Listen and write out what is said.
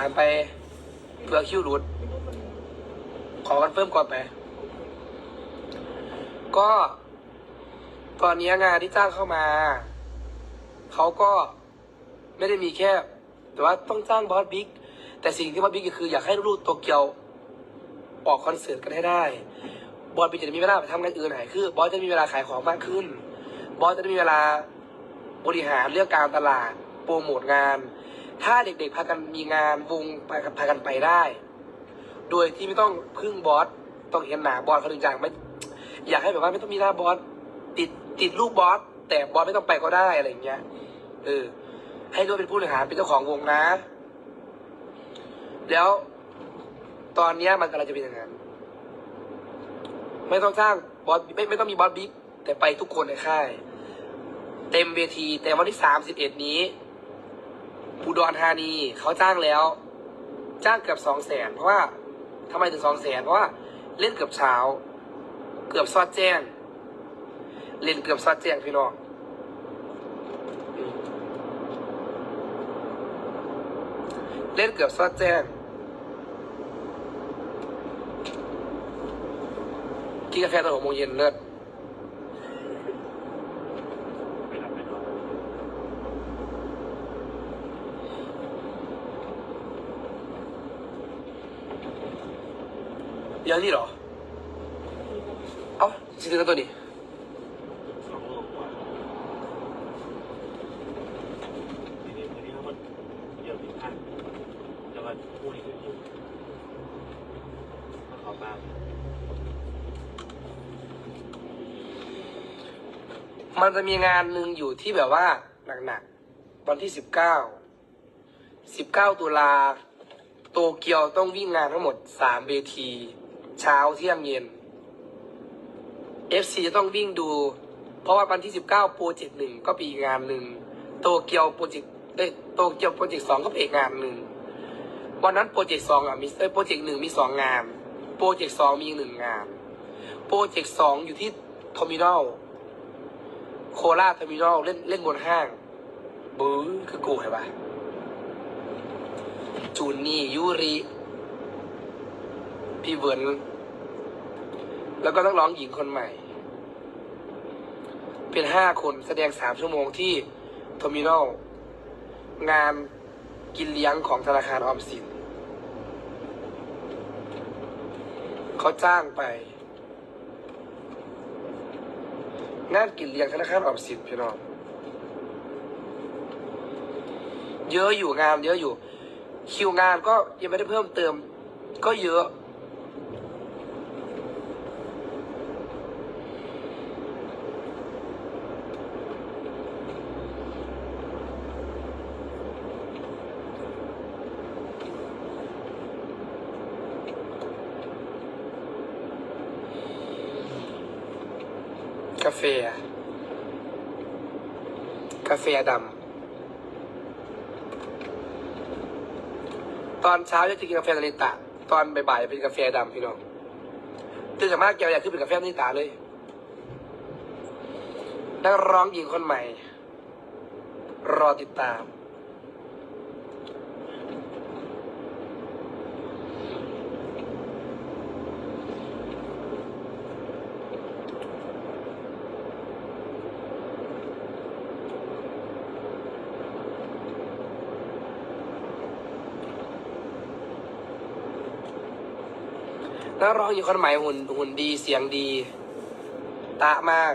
ถามไปเพื่อคิวรุด ขอคอนเฟิร์มก่อนไป ก็ ตอนนี้งานที่จ้างเข้ามา เขาก็ไม่ได้มีแค่ แต่ว่าต้องจ้างบอสบิ๊ก แต่สิ่งที่บอสบิ๊กคืออยากให้ลูกโตเกียว ออกคอนเสิร์ตกันให้ได้ บอสบิ๊กจะมีเวลาไปทำงานอื่นหายคือบอสจะมีเวลาขายของมากขึ้น บอสจะมีเวลาบริหารเรื่องการตลาด โปรโมทงาน ถ้าเด็กๆพากันมีงานวงพากันพากันไปได้ โดยที่ไม่ต้องพึ่งบอสต้องเห็นหน้าบอสเขาถึงจังไม่อยากให้แบบว่าไม่ต้องมีหน้าบอสติดติดรูปบอสแต่บอสไม่ต้องไปก็ได้อะไรอย่างเงี้ยเออให้ด้วยเป็นผู้บริหารเป็นเจ้าของวงนะ แล้วตอนเนี้ยมันกำลังจะเป็นอย่างนั้นไม่ต้องจ้างบอสไม่ไม่ต้องมีบอสบิ๊กแต่ไปทุกคนในค่าย เต็มเวทีแต่วันที่สามสิบเอ็ดนี้ อุดรธานีเขาจ้างแล้ว จ้างเกือบสองแสนเพราะว่าทำไมถึงสองแสนเพราะว่าเล่นเกือบเช้า เกือบซอดแจ้ง เล่นเกือบซอดแจ้งพี่น้องเล่นเกือบซอดแจ้งกินกาแฟตอนหกโมงเย็นเลิศ ไม่รับไม่นอน เดี๋ ยังนี่เหรอ เอ้าสิถึงกันตัวนี้สองโลกว่าทีนี้ทีนี้เขามันเยอะผิดพลาดแล้วก็พูดอีกอยู่ก็ขอบ้างมันจะมีงานหนึ่งอยู่ที่แบบว่าหนักๆ วันที่สิบเก้า สิบเก้าตุลา โตเกียวต้องวิ่งงานทั้งหมดสามเวที เช้าเที่ยงเย็น FC จะต้องวิ่งดู เพราะว่าวันที่สิบเก้าโปรเจกต์หนึ่งก็ปีงานหนึ่งโตเกียวโปรเจกต์เอ้ยโตเกียวโปรเจกต์สองก็เป็นงานหนึ่งวันนั้นโปรเจกต์สองอะมีเอ้ยโปรเจกต์หนึ่งมีสองงานโปรเจกต์สองมีอีกหนึ่งงานโปรเจกต์สองอยู่ที่ทอมินอลโคราชเทอร์มินอลเล่นเล่นบนห้างบื้อคือกูเห็นปะจูนนี่ยูริ พี่เวิร์น แล้วก็นักร้องหญิงคนใหม่ เป็นห้าคนแสดงสามชั่วโมงที่เทอร์มินอลงานกินเลี้ยงของธนาคารออมสินเขาจ้างไป งานกินเลี้ยงธนาคารออมสินพี่น้องเยอะอยู่งานเยอะอยู่ คิวงานก็ยังไม่ได้เพิ่มเติม ก็เยอะ กาแฟ กาแฟดำตอนเช้าจะกินกาแฟนาริตะ ตอนบ่ายๆเป็นกาแฟดำพี่น้องตื่นจากมากเกี่ยวอยากขึ้นเป็นกาแฟนาริตะเลยนักร้องหญิงคนใหม่ รอติดตาม นักร้องหญิงคนใหม่หุ่นหุ่นดีเสียงดี ตะมาก